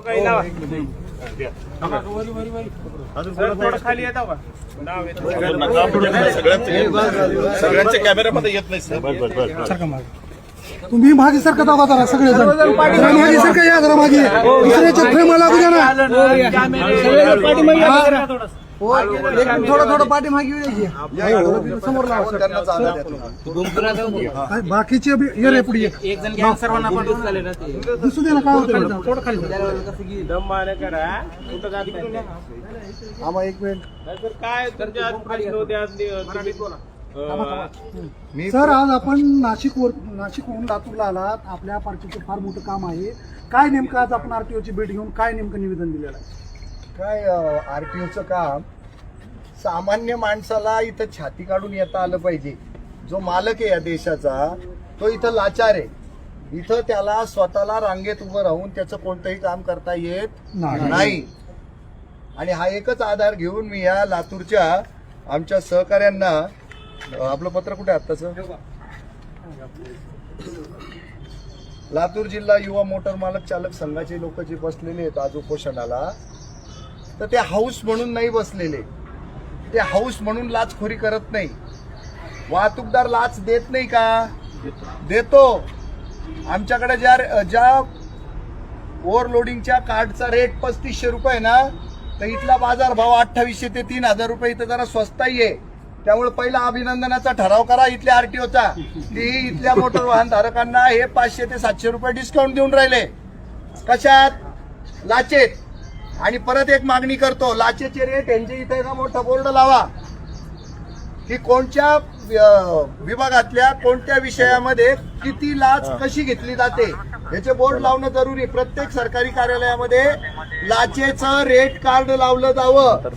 काही लावा. सर, थोडं खाली येता का नाव येतं. सगळ्यांचे कॅमेऱ्यामध्ये येत नाही सर तुम्ही मागे सरकत आहोत जरा सगळे जण मागे सरका या जरा मागे दुसऱ्याच्या फ्रेम लागू द्या ना हो, थोडं थोडं पाठीमागे द्यायची. समोर लावा काय बाकीचे ये रे पुढे. ये. दिसू दे ना काय होतं थोडं खाली दम माने करा कुठं जात नाही. आम्हा एक मिनिट. नाहीतर काय तुमच्या होते सर आज आपण नाशिक वर नाशिकहून लातूरला आलात. आपल्या पार्टीचं फार मोठं काम आहे. काय नेमकं आज आपण आरटीओची भेट घेऊन काय नेमकं निवेदन दिलेलं आहे? काय आरटीओचं काम? सामान्य माणसाला इथं छाती काढून येता आलं पाहिजे. जो मालक आहे या देशाचा तो इथं लाचार आहे. इथं त्याला स्वतःला रांगेत उभं राहून त्याचं कोणतंही काम करता येत नाही. आणि हा एकच आधार घेऊन मी या लातूरच्या आमच्या सहकाऱ्यांना आपलं पत्र कुठे आत्ताचं? लातूर जिल्हा युवा मोटर मालक चालक संघाचे लोक जे बसलेले आहेत आज उपोषणाला तर ते हाऊस म्हणून नाही बसलेले. ते हाऊस म्हणून लाचखोरी करत नाही. वाहतूकदार लाच देत नाही का? देतो. आमच्याकडे ज्या ज्या ओव्हरलोडिंगच्या कार्डचा रेट पस्तीसशे रुपये ना तर इथला बाजार भाव अठ्ठावीसशे ते तीन हजार रुपये इथं जरा स्वस्ताही आहे. त्यामुळे पहिला अभिनंदनाचा ठराव करा इथल्या आरटीओचा की इथल्या मोटर वाहन धारकांना हे पाचशे ते सातशे रुपये डिस्काउंट देऊन राहिले. कशात? लाचेत. आणि परत एक मागणी करतो लाचेचे रेट यांच्या इथे ना मोठा बोर्ड लावा. की कोणत्या विभागातल्या कोणत्या विषयामध्ये किती लाच कशी घेतली जाते? याचे बोर्ड लावणं जरुरी. प्रत्येक सरकारी कार्यालयामध्ये लाचेचं रेट कार्ड लावलं जावं.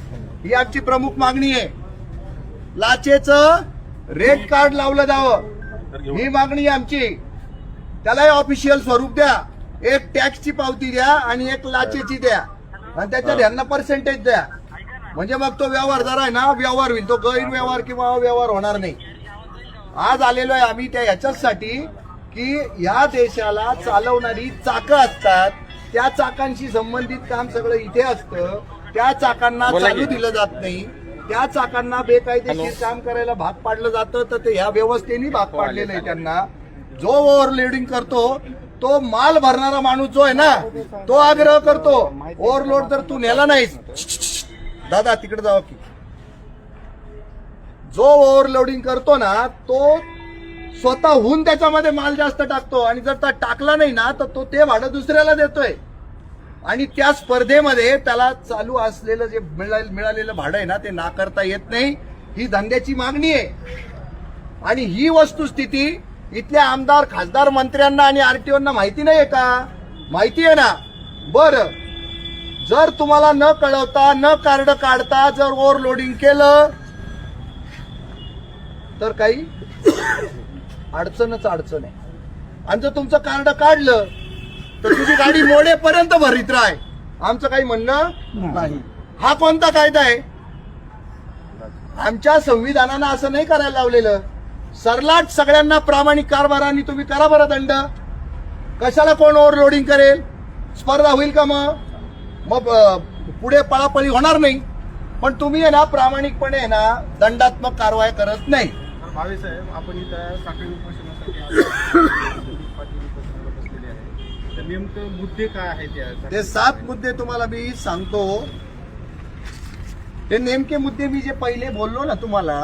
ही आमची प्रमुख मागणी आहे. लाचेचं रेट कार्ड लावलं जावं. ही मागणी आहे आमची. त्यालाही ऑफिशियल स्वरूप द्या. एक टॅक्सची पावती द्या आणि एक लाचेची द्या. आणि त्याच्यात यांना पर्सेंटेज द्या. म्हणजे मग तो व्यवहार जरा आहे ना व्यवहार होईल. तो गैरव्यवहार किंवा व्यवहार होणार नाही. आज आलेलो आहे आम्ही त्या ह्याच्यासाठी की या देशाला चालवणारी चाकं असतात. त्या चाकांशी संबंधित काम सगळं इथे असतं. त्या चाकांना चालू दिलं जात नाही. त्या चाकांना बेकायदेशीर काम करायला भाग पाडलं जातं. तर ते ह्या व्यवस्थेने भाग पाडलेलं आहे त्यांना. जो ओव्हरलोडिंग करतो तो माल भरणारा माणूस जो आहे ना तो आग्रह करतो ओव्हरलोड जर तू नेला नाहीस. दादा तिकडे जावं की. जो ओव्हरलोडिंग करतो ना तो स्वतःहून त्याच्यामध्ये माल जास्त टाकतो आणि जर तो टाकला नाही ना तर तो ते भाडं दुसऱ्याला देतोय. आणि त्या स्पर्धेमध्ये त्याला चालू असलेलं जे मिळालेलं भाडं आहे ना ते नाकारता येत नाही. ही धंद्याची मागणी आहे. आणि ही वस्तुस्थिती इथल्या आमदार खासदार मंत्र्यांना आणि आरटीओना माहिती नाहीये का? माहिती आहे ना? बर. जर तुम्हाला न कळवता न कार्ड काढता जर ओव्हरलोडिंग केलं तर काही अडचणच अडचण आहे. आणि जर तुमचं कार्ड काढलं तर तुझी गाडी मोडेपर्यंत भरीत राह आमचं काही म्हणणं नाही. हा कोणता कायदा आहे? आमच्या संविधानानं असं नाही करायला लावलेलं. सरलाट सगळ्यांना प्रामाणिक कारभाराने तुम्ही करा बरं दंड. कशाला कोण ओव्हरलोडिंग करेल? स्पर्धा होईल का मग? मग पुढे पळापळी होणार नाही. पण तुम्ही आहे ना प्रामाणिकपणे आहे ना दंडात्मक कारवाई करत नाही. भावे साहेब आपण इथं साखळी उपोषणासाठी नेमकं मुद्दे काय आहेत ते सात मुद्दे तुम्हाला मी सांगतो. ते नेमके मुद्दे मी जे पहिले बोललो ना तुम्हाला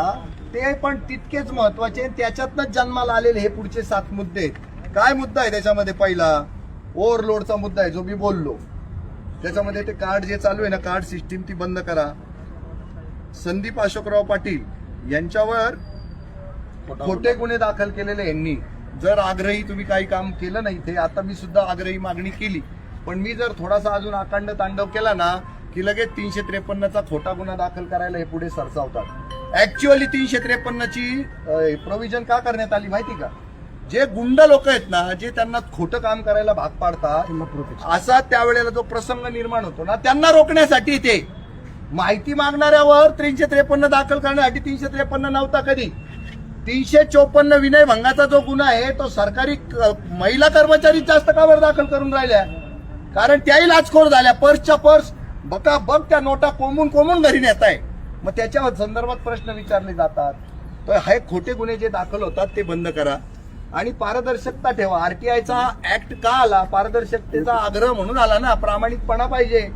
ते पण तितकेच महत्त्वाचे त्याच्यातनंच जन्माला आलेले हे पुढचे सात मुद्दे. काय मुद्दा आहे त्याच्यामध्ये पहिला? ओव्हरलोडचा मुद्दा आहे जो मी बोललो. त्याच्यामध्ये ते कार्ड जे चालू आहे ना कार्ड सिस्टीम ती बंद करा. संदीप अशोकराव पाटील यांच्यावर खोटे गुन्हे दाखल केलेले यांनी. जर आग्रही तुम्ही काही काम केलं नाही ते आता मी सुद्धा आग्रही मागणी केली. पण मी जर थोडासा अजून अखंड तांडव केला ना की लगेच तीनशे त्रेपन्नचा खोटा गुन्हा दाखल करायला हे पुढे सरसावतात. ऍक्च्युअली तीनशे त्रेपन्नची प्रोव्हिजन का करण्यात आली माहिती का? जे गुंड लोक आहेत ना जे त्यांना खोटं काम करायला भाग पाडतात असा त्यावेळेला जो प्रसंग निर्माण होतो ना त्यांना रोखण्यासाठी ते माहिती मागणाऱ्यावर तीनशे त्रेपन्न दाखल करण्यासाठी तीनशे त्रेपन्न नव्हता कधी. तीनशे चोपन्न विनय भंगाचा जो गुन्हा आहे तो सरकारी महिला कर्मचारी जास्त का बरं दाखल करून राहिल्या? कारण त्याही लाचखोर झाल्या. पर्सच्या पर्स बघा बघ त्या नोटा कोंबून कोंबून घरी नेत आहे मग त्याच्या संदर्भात प्रश्न विचारले जातात. तर हे खोटे गुन्हे जे दाखल होतात ते बंद करा. आणि पारदर्शकता ठेवा. आरटीआयचा ऍक्ट का आला? पारदर्शकतेचा आग्रह म्हणून आला ना. प्रामाणिकपणा पाहिजे.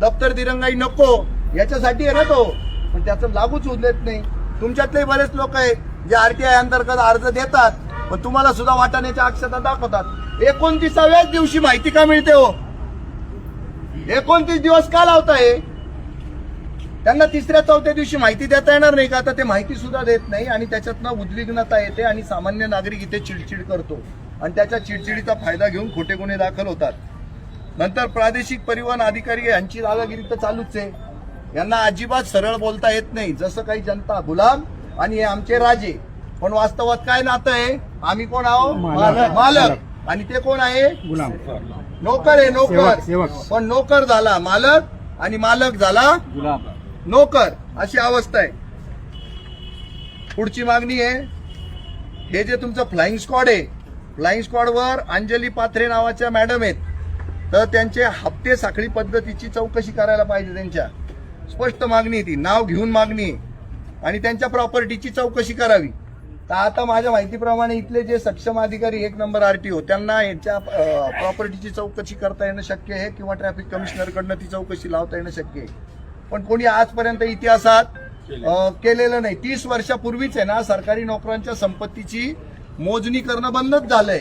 दप्तर दिरंगाई नको. याच्यासाठी आहे ना तो. पण त्याचं लागूच उदलेत देत नाही. तुमच्यातले बरेच लोक आहेत जे आरटीआय अंतर्गत अर्ज देतात पण तुम्हाला सुद्धा वाटाण्याच्या अक्षता दाखवतात. एकोणतीसाव्याच दिवशी माहिती का मिळते हो? एकोणतीस दिवस का लावताय? त्यांना तिसऱ्या चौथ्या दिवशी माहिती देता येणार नाही का? आता ते माहिती सुद्धा देत नाही आणि त्याच्यातनं उद्विग्नता येते आणि सामान्य नागरिक इथे चिडचिड करतो. आणि त्याच्या चिडचिडीचा फायदा घेऊन खोटे गुन्हे दाखल होतात. नंतर प्रादेशिक परिवहन अधिकारी यांची दादागिरी तर चालूच आहे. यांना अजिबात सरळ बोलता येत नाही. जसं काही जनता गुलाम आणि हे आमचे राजे. पण वास्तवात काय नातं आहे? आम्ही कोण आहो? मालक. आणि ते कोण आहे? गुलाम. नोकर आहे नोकर. पण नोकर झाला मालक आणि मालक झाला गुलाम. नोकर अशी अवस्था आहे. पुढची मागणी आहे हे जे तुमचं फ्लाइंग स्क्वॉड आहे फ्लाइंग स्क्वॉडवर अंजली पाथरे नावाच्या मॅडम आहेत. तर त्यांचे हप्ते साखळी पद्धतीची चौकशी करायला पाहिजे त्यांच्या. स्पष्ट मागणी आहे ती नाव घेऊन मागणी आहे. आणि त्यांच्या प्रॉपर्टीची चौकशी करावी. तर आता माझ्या माहितीप्रमाणे इथले जे सक्षम अधिकारी एक नंबर आर टी ओ त्यांना यांच्या प्रॉपर्टीची चौकशी करता येणं शक्य आहे किंवा ट्रॅफिक कमिशनरकडनं ती चौकशी लावता येणं शक्य आहे? पण कोणी आजपर्यंत इतिहासात केलेलं नाही. तीस वर्षापूर्वीच आहे ना सरकारी नोकरांच्या संपत्तीची मोजणी करणं बंदच झालंय.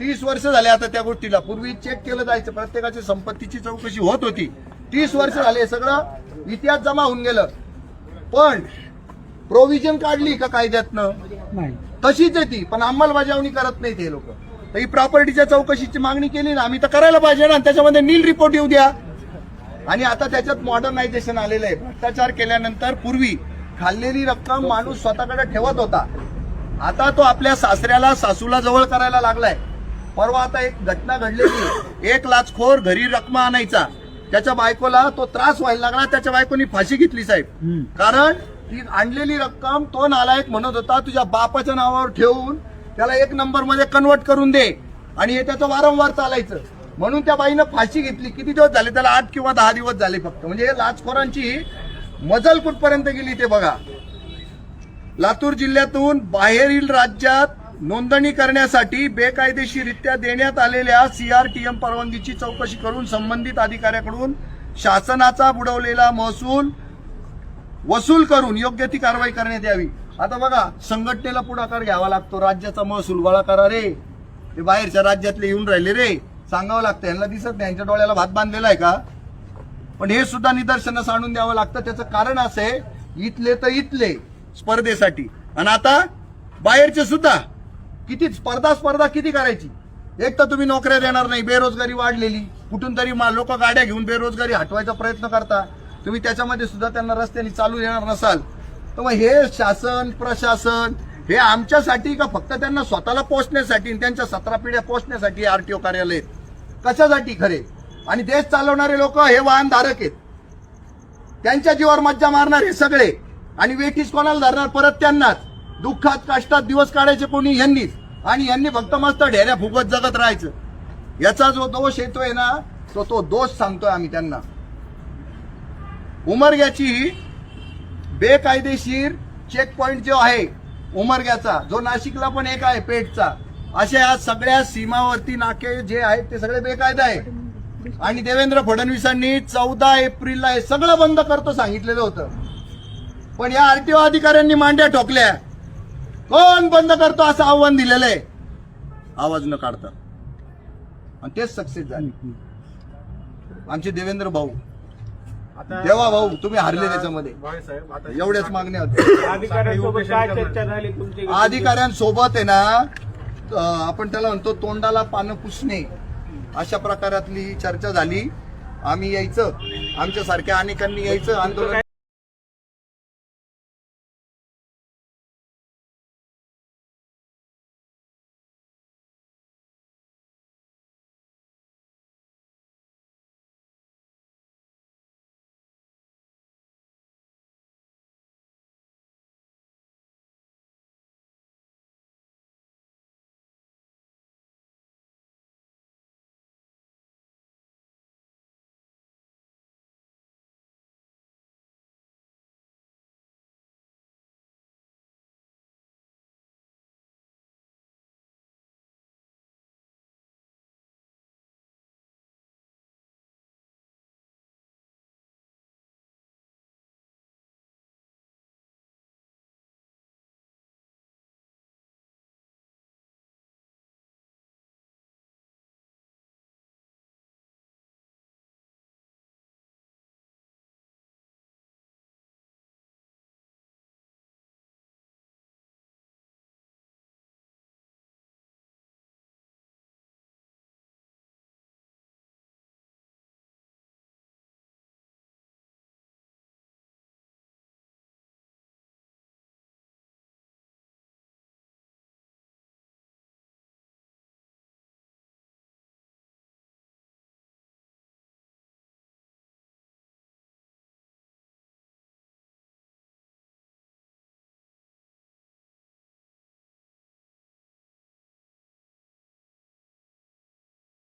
तीस वर्ष झाले आता त्या गोष्टीला. पूर्वी चेक केलं जायचं. प्रत्येकाची संपत्तीची चौकशी होत होती. तीस वर्ष झाले सगळं इतिहास जमा होऊन गेलं. पण प्रोव्हिजन काढली का कायद्यातनं? नाही. तशीच आहे ती. पण अंमलबजावणी करत नाहीत हे लोक. तर ही प्रॉपर्टीच्या चौकशीची मागणी केली ना आम्ही तर करायला पाहिजे ना. त्याच्यामध्ये नील रिपोर्ट येऊ द्या. आणि आता त्याच्यात मॉडर्नायझेशन आलेलं आहे. भ्रष्टाचार केल्यानंतर पूर्वी खाल्लेली रक्कम माणूस स्वतःकडे ठेवत होता. आता तो आपल्या सासऱ्याला सासूला जवळ करायला लागलाय. परवा आता एक घटना घडलेली. एक लाचखोर घरी रक्कम आणायचा. त्याच्या बायकोला तो त्रास व्हायला लागला. त्याच्या बायकोनी फाशी घेतली साहेब. कारण ती आणलेली रक्कम तो नालायक म्हणत होता तुझ्या बापाच्या नावावर ठेवून त्याला एक नंबरमध्ये कन्वर्ट करून दे. आणि हे त्याचं वारंवार चालायचं. म्हणून त्या बाईनं फाशी घेतली. किती दिवस झाले? त्याला आठ किंवा दहा दिवस झाले फक्त. म्हणजे लाचखोरांची मजल कुठपर्यंत गेली ते बघा. लातूर जिल्ह्यातून बाहेरील राज्यात नोंदणी करण्यासाठी बेकायदेशीरित्या देण्यात आलेल्या सीआरटीएम परवानगीची चौकशी करून संबंधित अधिकाऱ्याकडून शासनाचा बुडवलेला महसूल वसूल करून योग्य ती कारवाई करण्यात यावी. आता बघा संघटनेला पुढाकार घ्यावा लागतो. राज्याचा महसूल गोळा करा रे. बाहेरच्या राज्यातले येऊन राहिले रे. सांगावं लागतं. यांना दिसत नाही. यांच्या डोळ्याला भात बांधलेला आहे का? पण हे सुद्धा निदर्शनास आणून द्यावं लागतं. त्याचं कारण असं आहे इथले तर इथले स्पर्धेसाठी. आणि आता बाहेरचे सुद्धा किती स्पर्धा स्पर्धा किती करायची? एक तर तुम्ही नोकऱ्या देणार नाही बेरोजगारी वाढलेली. कुठून तरी लोक गाड्या घेऊन बेरोजगारी हटवायचा प्रयत्न करता. तुम्ही त्याच्यामध्ये सुद्धा त्यांना रस्त्याने चालू येणार नसाल. तर मग हे शासन प्रशासन हे आमच्यासाठी का फक्त त्यांना स्वतःला पोचण्यासाठी आणि त्यांच्या सतरा पिढ्या पोचण्यासाठी आरटीओ कार्यालय? कशासाठी खरे? आणि देश चालवणारे लोक हे वाहनधारक आहेत. त्यांच्या जीवावर मज्जा मारणार हे सगळे. आणि वेठीस कोणाला धरणार? परत त्यांनाच. दुःखात कष्टात दिवस काढायचे कोणी? यांनीच. आणि यांनी फक्त मस्त ढेऱ्या फुगत जगत राहायचं. याचा जो दोष येतोय ना तो तो दोष सांगतोय आम्ही त्यांना. उमरग्याची बेकायदेशीर चेक पॉइंट जो आहे उमरग्याचा जो नाशिकला पण एक आहे पेठचा अशा या सगळ्या सीमावर्ती नाके जे आहेत ते सगळे बेकायदा आहे. आणि देवेंद्र फडणवीसांनी चौदा एप्रिलला हे सगळं बंद करतो सांगितलेलं होतं. पण या आरटीओ अधिकाऱ्यांनी मांड्या ठोकल्या. कोण बंद करतो असं आव्हान दिलेलं आहे आवाज न काढता. आणि तेच सक्सेस झाले. आमचे देवेंद्र भाऊ. देवा भाऊ तुम्ही हारले त्याच्यामध्ये. एवढ्याच मागण्या होत्या. अधिकाऱ्यांसोबत आहे ना आपण त्याला म्हणतो तोंडाला पानं पुसणे. अशा प्रकारातली चर्चा झाली. आम्ही यायचं. आमच्यासारख्या अनेकांनी यायचं. आंदोलन